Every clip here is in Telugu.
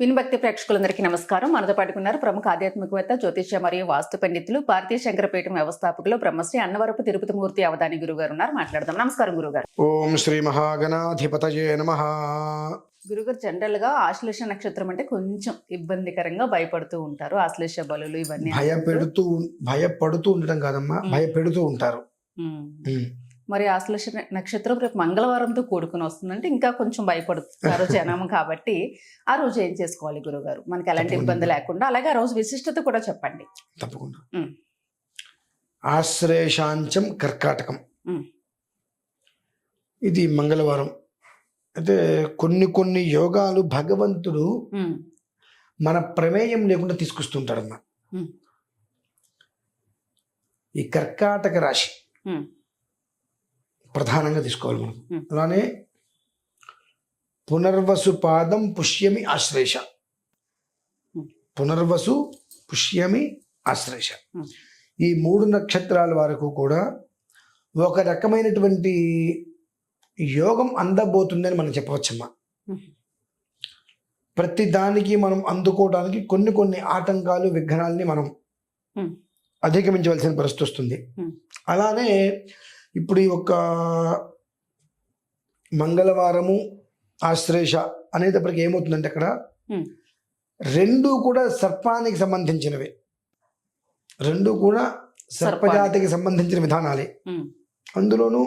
వినుభక్తి ప్రేక్షకులందరికీ నమస్కారం. మనతో పాటుకున్నారు ప్రముఖ ఆధ్యాత్మికవేత్త జ్యోతిష్య మరియు వాస్తు పండితులు భారతీయ శంకరపీఠం వ్యవస్థాపకులు బ్రహ్మశ్రీ అన్నవరపు తిరుపతి మూర్తి అవధాని గురువు గారు ఉన్నారు. మాట్లాడదాం. నమస్కారం గురుగారు. ఓం శ్రీ మహాగణాధిపతయే నమ. గురుగారు జనరల్గా ఆశ్లేష నక్షత్రం అంటే కొంచెం ఇబ్బందికరంగా భయపడుతూ ఉంటారు. ఆశ్లేష బలులు ఇవన్నీ భయపెడుతూ భయపడుతూ ఉండటం కాదమ్మా మ్మ్. భయపెడుతూ ఉంటారు. మరి ఆశ్లేష నక్షత్రం రేపు మంగళవారంతో కూడుకుని వస్తుందంటే ఇంకా కొంచెం భయపడుతున్నారు జనం కాబట్టి ఆ రోజు ఏం చేసుకోవాలి గురుగారు మనకి ఎలాంటి. ఇబ్బంది లేకుండా అలాగే ఆ రోజు విశిష్టత కూడా చెప్పండి తప్పకుండా మ్మ్. ఆశ్రేషాంచం కర్కాటకం. ఇది మంగళవారం అయితే కొన్ని కొన్ని యోగాలు భగవంతుడు. మన ప్రమేయం లేకుండా తీసుకొస్తుంటాడమ్మా మ్మ్. ఈ కర్కాటక రాశి. ప్రధానంగా తీసుకోవాలి మనం. అలానే పునర్వసు పాదం పుష్యమి ఆశ్లేష మ్మ్. పునర్వసు పుష్యమి ఆశ్లేష మ్మ్. ఈ మూడు నక్షత్రాల వరకు కూడా ఒక రకమైనటువంటి యోగం అందబోతుందని మనం చెప్పవచ్చమ్మా మ్మ్. ప్రతి దానికి మనం అందుకోవడానికి కొన్ని కొన్ని ఆటంకాలు విఘ్నాలని మనం. అధిగమించవలసిన పరిస్థితి వస్తుంది. అలానే ఇప్పుడు ఈ యొక్క మంగళవారము ఆశ్లేష అనేటప్పటికి ఏమవుతుందంటే అక్కడ. రెండు కూడా సర్పానికి సంబంధించినవే రెండు కూడా సర్పజాతికి సంబంధించిన విధానాలే. అందులోనూ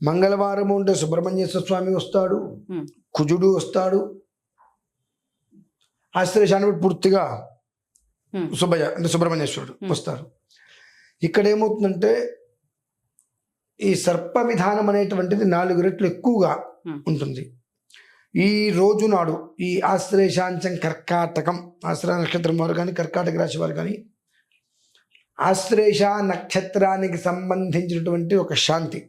మంగళవారం ఉంటే సుబ్రహ్మణ్యేశ్వర స్వామి వస్తాడు. కుజుడు వస్తాడు ఆశ్లేషాన్ని పూర్తిగా. సుబ్బయ్య అంటే సుబ్రహ్మణ్యేశ్వరుడు. వస్తారు ఇక్కడ ఏమవుతుందంటే ఈ సర్ప విధానం అనేటువంటిది నాలుగు రెట్లు ఎక్కువగా. ఉంటుంది ఈ రోజు నాడు ఈ ఆశ్లేషాంచం కర్కాటకం ఆశ్రయ నక్షత్రం వారు కానీ కర్కాటక రాశి వారు కానీ ఆశ్లేష నక్షత్రానికి సంబంధించినటువంటి ఒక శాంతి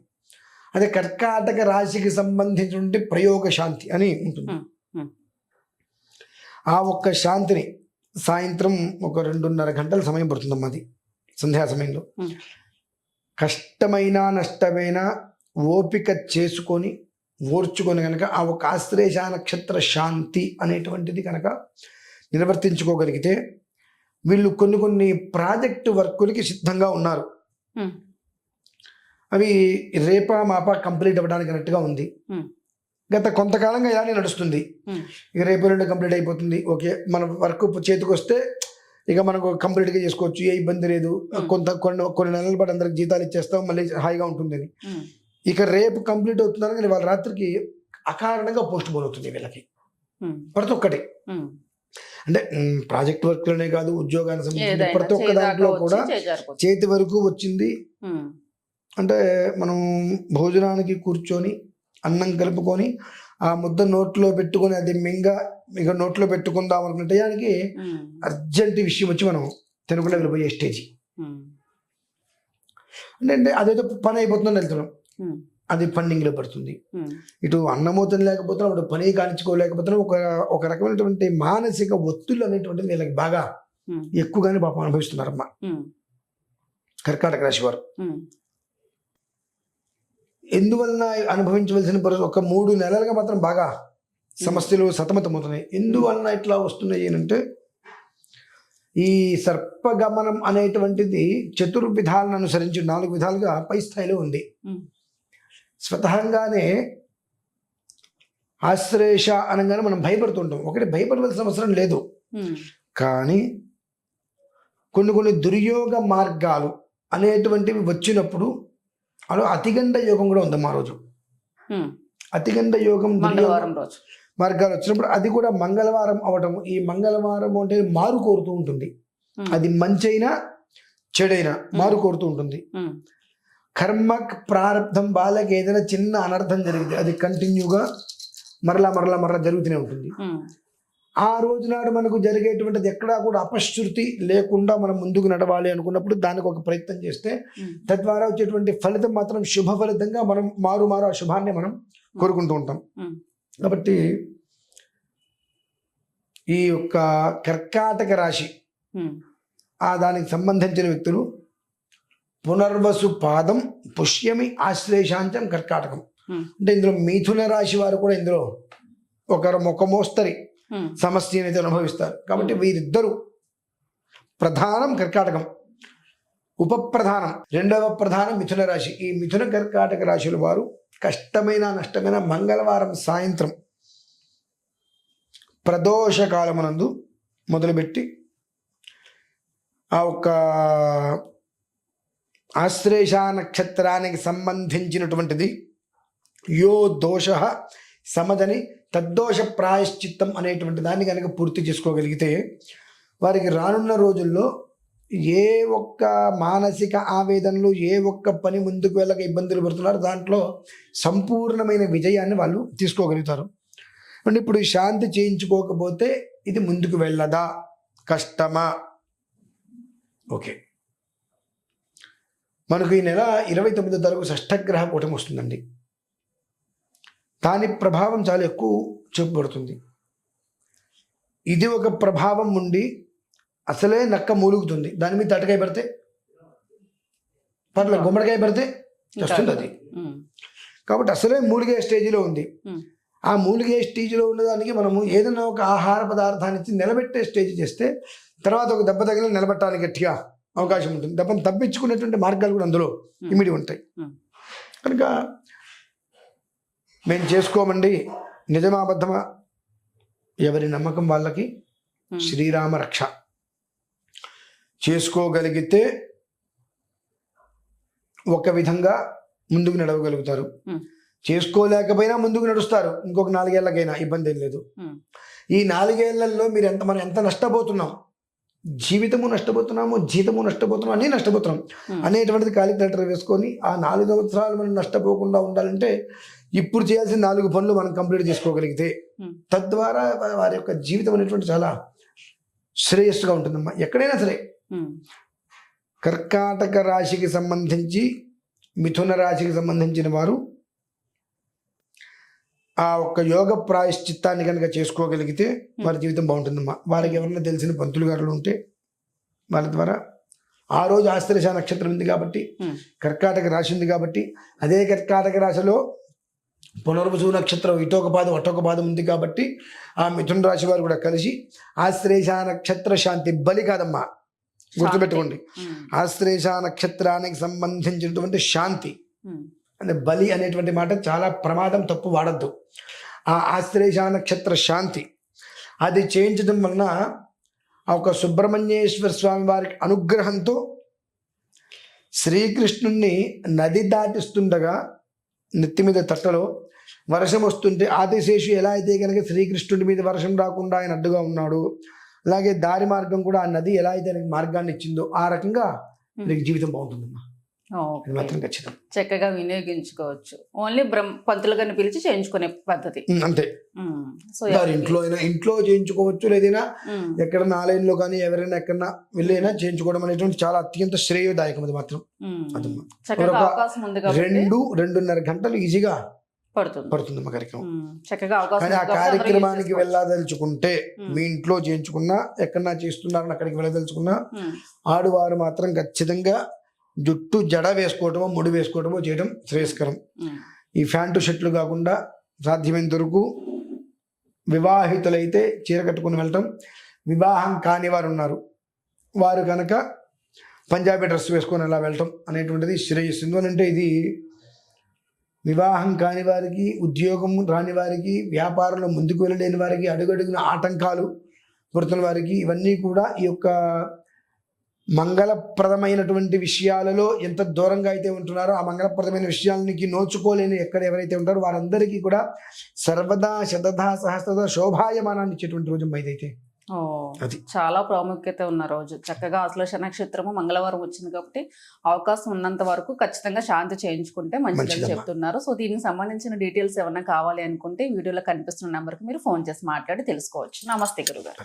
అదే కర్కాటక రాశికి సంబంధించినటువంటి ప్రయోగ శాంతి అని ఉంటుంది. ఆ ఒక్క శాంతిని సాయంత్రం ఒక రెండున్నర గంటల సమయం పడుతుందమ్మా అది సంధ్యా సమయంలో. కష్టమైన నష్టమైన ఓపిక చేసుకొని ఓర్చుకొని కనుక ఆ ఒక ఆశ్లేష నక్షత్ర శాంతి అనేటువంటిది కనుక నిర్వర్తించుకోగలిగితే వీళ్ళు కొన్ని కొన్ని ప్రాజెక్టు వర్కులకి సిద్ధంగా ఉన్నారు. అవి రేపా మాపా కంప్లీట్ అవ్వడానికి అన్నట్టుగా ఉంది. గత కొంతకాలంగా ఇలానే నడుస్తుంది. ఇక రేపు రెండు కంప్లీట్ అయిపోతుంది ఓకే మన వర్క్ చేతికి వస్తే ఇక మనకు కంప్లీట్గా చేసుకోవచ్చు ఏ ఇబ్బంది లేదు Hmm. కొంత కొన్ని కొన్ని నెలల పాటు అందరికి జీతాలు ఇచ్చేస్తాం మళ్ళీ హాయిగా ఉంటుందని ఉమ్. ఇక రేపు కంప్లీట్ అవుతుందని కానీ వాళ్ళ రాత్రికి అకారణంగా పోస్ట్ పోన్ అవుతుంది వీళ్ళకి ఉమ్. ప్రతి ఒక్కటి. అంటే ప్రాజెక్ట్ వర్క్లోనే కాదు ఉద్యోగానికి సంబంధించి ప్రతి ఒక్క దాంట్లో కూడా. చేతి వరకు వచ్చింది. అంటే మనం భోజనానికి కూర్చొని అన్నం కలుపుకొని ఆ ముద్ద నోట్లో పెట్టుకొని అది మింగ ఇక నోట్లో పెట్టుకుందాం అనుకున్న టయానికి. అర్జెంట్ విషయం వచ్చి మనం తినకుండా వెళ్ళిపోయే స్టేజ్. అంటే అదేదో పని అయిపోతుందని వెళ్తున్నాం. అది పండింగ్లో పడుతుంది. ఇటు అన్నమూతను లేకపోతున్నాం అటు పని కానించుకోలేకపోతున్నాం ఒక ఒక రకమైనటువంటి మానసిక ఒత్తిళ్ళు అనేటువంటిది వీళ్ళకి బాగా. ఎక్కువగానే పాపం అనుభవిస్తున్నారమ్మా. కర్కాటక రాశి వారు. ఎందువలన అనుభవించవలసిన పరిస్థితి? ఒక మూడు నెలలుగా మాత్రం బాగా సమస్యలు సతమతమవుతున్నాయి. ఎందువలన ఇట్లా వస్తున్నాయి అంటే ఈ సర్పగమనం అనేటువంటిది చతుర్విధాలను అనుసరించి నాలుగు విధాలుగా పై స్థాయిలో ఉంది. స్వతహంగానే ఆశ్లేష అనగానే మనం భయపడుతుంటాం. ఒకటి భయపడవలసిన అవసరం లేదు. కానీ కొన్ని కొన్ని దుర్యోగ మార్గాలు అనేటువంటివి వచ్చినప్పుడు అలా అతిగండ యోగం కూడా ఉంది మా రోజు. అతిగండ యోగం మంగళవారం రోజు మార్గాలు వచ్చినప్పుడు అది కూడా మంగళవారం అవటం ఈ మంగళవారం అంటే మారు కోరుతూ ఉంటుంది. అది మంచైనా చెడైనా మారు కోరుతూ ఉంటుంది. కర్మ ప్రారంధం బాలకి ఏదైనా చిన్న అనర్థం జరిగింది అది కంటిన్యూగా మరలా మరలా మరలా జరుగుతూనే ఉంటుంది. ఆ రోజు నాడు మనకు జరిగేటువంటిది ఎక్కడా కూడా అపశృతి లేకుండా మనం ముందుకు నడవాలి అనుకున్నప్పుడు దానికి ఒక ప్రయత్నం చేస్తే. తద్వారా వచ్చేటువంటి ఫలితం మాత్రం శుభ ఫలితంగా మనం మారు మారు ఆ శుభాన్ని మనం కోరుకుంటూ ఉంటాం. కాబట్టి ఈ యొక్క కర్కాటక రాశి. ఆ దానికి సంబంధించిన వ్యక్తులు పునర్వసు పాదం పుష్యమి ఆశ్లేషాంచం కర్కాటకం. అంటే ఇందులో మిథున రాశి వారు కూడా ఇందులో ఒక ఒక మోస్తరి ఉమ్, సమస్యను అయితే అనుభవిస్తారు. కాబట్టి వీరిద్దరూ ప్రధానం కర్కాటకం ఉపప్రధానం. రెండవ ప్రధానం మిథున రాశి. ఈ మిథున కర్కాటక రాశుల వారు కష్టమైన నష్టమైన మంగళవారం సాయంత్రం ప్రదోష కాలమునందు మొదలుపెట్టి ఆ ఒక్క ఆశ్లేష నక్షత్రానికి సంబంధించినటువంటిది యో దోష సమదని తద్దోష ప్రాయశ్చిత్తం అనేటువంటి దాన్ని కనుక పూర్తి చేసుకోగలిగితే వారికి రానున్న రోజుల్లో ఏ ఒక్క మానసిక ఆవేదనలు ఏ ఒక్క పని ముందుకు వెళ్ళక ఇబ్బందులు పడుతున్నారు దాంట్లో సంపూర్ణమైన విజయాన్ని వాళ్ళు తీసుకోగలుగుతారు. అంటే ఇప్పుడు శాంతి చేయించుకోకపోతే ఇది ముందుకు వెళ్ళదా? కష్టమా? ఓకే. మనకు ఈ నెల ఇరవై తొమ్మిదో తారీఖు షష్టగ్రహ కూటమి వస్తుందండి. దాని ప్రభావం చాలా ఎక్కువ చూపబడుతుంది. ఇది ఒక ప్రభావం ఉండి అసలే నక్క మూలుగుతుంది. దాని మీద తటకాయ పెడితే పర్లేదు గుమ్మడికాయ పెడితే వస్తుంది అది కాబట్టి అసలే మూలిగే స్టేజ్లో ఉంది. ఆ మూలిగే స్టేజ్లో ఉన్నదానికి మనము ఏదైనా ఒక ఆహార పదార్థాన్ని ఇచ్చి నిలబెట్టే స్టేజ్ చేస్తే తర్వాత ఒక దెబ్బ తగిలి నిలబెట్టాలి గట్టిగా అవకాశం ఉంటుంది. దెబ్బను తప్పించుకునేటువంటి మార్గాలు కూడా అందులో ఇమిడి ఉంటాయి. కనుక మేము చేసుకోమండి. నిజమా అబద్ధమా ఎవరి నమ్మకం వాళ్ళకి? శ్రీరామ రక్ష. చేసుకోగలిగితే ఒక విధంగా ముందుకు నడవగలుగుతారు. చేసుకోలేకపోయినా ముందుకు నడుస్తారు. ఇంకొక నాలుగేళ్ళకైనా ఇబ్బంది ఏం లేదు. ఈ నాలుగేళ్ళలో మీరు ఎంత మనం ఎంత నష్టపోతున్నాం? జీవితము నష్టపోతున్నాము జీతము నష్టపోతున్నాం అన్నీ నష్టపోతున్నాం. అనేటువంటిది కాలిక్యులేటర్ వేసుకొని ఆ నాలుగు సంవత్సరాలు మనం నష్టపోకుండా ఉండాలంటే ఇప్పుడు చేయాల్సిన నాలుగు పనులు మనం కంప్లీట్ చేసుకోగలిగితే తద్వారా వారి యొక్క జీవితం అనేటువంటి చాలా శ్రేయస్సుగా ఉంటుందమ్మా. ఎక్కడైనా సరే కర్కాటక రాశికి సంబంధించి మిథున రాశికి సంబంధించిన వారు ఆ ఒక్క యోగ ప్రాయశ్చిత్తాన్ని కనుక చేసుకోగలిగితే వారి జీవితం బాగుంటుందమ్మా. వారికి ఎవరైనా తెలిసిన పంతులు గారులు ఉంటే వాళ్ళ ద్వారా ఆ రోజు ఆశ్రయ నక్షత్రం ఉంది కాబట్టి కర్కాటక రాశి ఉంది కాబట్టి అదే కర్కాటక రాశిలో పునర్వసు నక్షత్రం ఇటొక పాదం అటొక పాదం ఉంది కాబట్టి ఆ మిథున రాశి వారు కూడా కలిసి ఆశ్లేష నక్షత్ర శాంతి బలి కాదమ్మా. గుర్తుపెట్టుకోండి. ఉమ్, ఆశ్లేష నక్షత్రానికి సంబంధించినటువంటి శాంతి. అంటే బలి అనేటువంటి మాట చాలా ప్రమాదం తప్పు వాడద్దు. ఆ ఆశ్లేష నక్షత్ర శాంతి. అది చేయించడం వలన ఒక సుబ్రహ్మణ్యేశ్వర స్వామి వారికి అనుగ్రహంతో శ్రీకృష్ణుణ్ణి నది దాటిస్తుండగా నెత్తి మీద తట్టలో వర్షం వస్తుంటే ఆదిశేషు ఎలా అయితే కనుక శ్రీకృష్ణుడి మీద వర్షం రాకుండా ఆయన అడ్డుగా ఉన్నాడు అలాగే దారి మార్గం కూడా ఆ నది ఎలా అయితే మార్గాన్ని ఇచ్చిందో ఆ రకంగా నీకు జీవితం బాగుంటుందమ్మా. మాత్రం ఖచ్చితం. చక్కగా వినియోగించుకోవచ్చు. ఓన్లీ బ్రహ్మ పంతులుగాని పిలిచి చేయించుకునే పద్ధతి. అంతే. సో ఇంట్లో అయినా ఇంట్లో చేయించుకోవచ్చు లేదైనా ఎక్కడ ఆలయంలో కానీ ఎవరైనా ఎక్కడన్నా వెళ్ళైనా చేయించుకోవడం అనేటువంటి చాలా అత్యంత శ్రేయోదాయకం అది మాత్రం. రెండు రెండున్నర గంటలు ఈజీగా పడుతుంది. పడుతుంది మా కార్యక్రమం. చక్కగా కానీ ఆ కార్యక్రమానికి. వెళ్ళదలుచుకుంటే మీ ఇంట్లో చేయించుకున్నా ఎక్కడన్నా చేస్తున్నారని అక్కడికి వెళ్ళదలుచుకున్నా ఆడువారు మాత్రం ఖచ్చితంగా జుట్టు జడ వేసుకోవటమో ముడి వేసుకోవటమో చేయడం శ్రేయస్కరం. ఈ ప్యాంటు షర్ట్లు కాకుండా సాధ్యమైనంత వరకు వివాహితులైతే చీర కట్టుకుని వెళ్ళటం వివాహం కాని వారు ఉన్నారు వారు కనుక పంజాబీ డ్రెస్ వేసుకొని అలా వెళ్ళటం అనేటువంటిది శ్రేయస్సు. అంటే ఇది వివాహం కాని వారికి ఉద్యోగం రాని వారికి వ్యాపారంలో ముందుకు వెళ్ళలేని వారికి అడుగడుగున ఆటంకాలు పడుతున్న వారికి ఇవన్నీ కూడా ఈ యొక్క మంగళప్రదమైనటువంటి విషయాలలో ఎంత దూరంగా అయితే ఉంటున్నారో ఆ మంగళప్రదమైన విషయాలకి నోచుకోలేని ఎక్కడ ఎవరైతే ఉంటారో వారందరికీ కూడా సర్వదా శతధా సహస్రదా శోభాయమానాన్ని ఇచ్చేటువంటి రోజు ఇదైతే. ఓ అది. చాలా ప్రాముఖ్యత ఉన్న రోజు. చక్కగా అశ్లేష నక్షత్రము మంగళవారం వచ్చింది కాబట్టి అవకాశం ఉన్నంత వరకు ఖచ్చితంగా శాంతి చేయించుకుంటే మంచిదని. చెప్తున్నారు. సో దీనికి సంబంధించిన డీటెయిల్స్ ఏమైనా కావాలి అనుకుంటే వీడియోలో కనిపిస్తున్న నెంబర్కి మీరు ఫోన్ చేసి మాట్లాడి తెలుసుకోవచ్చు. నమస్తే గురుగారు.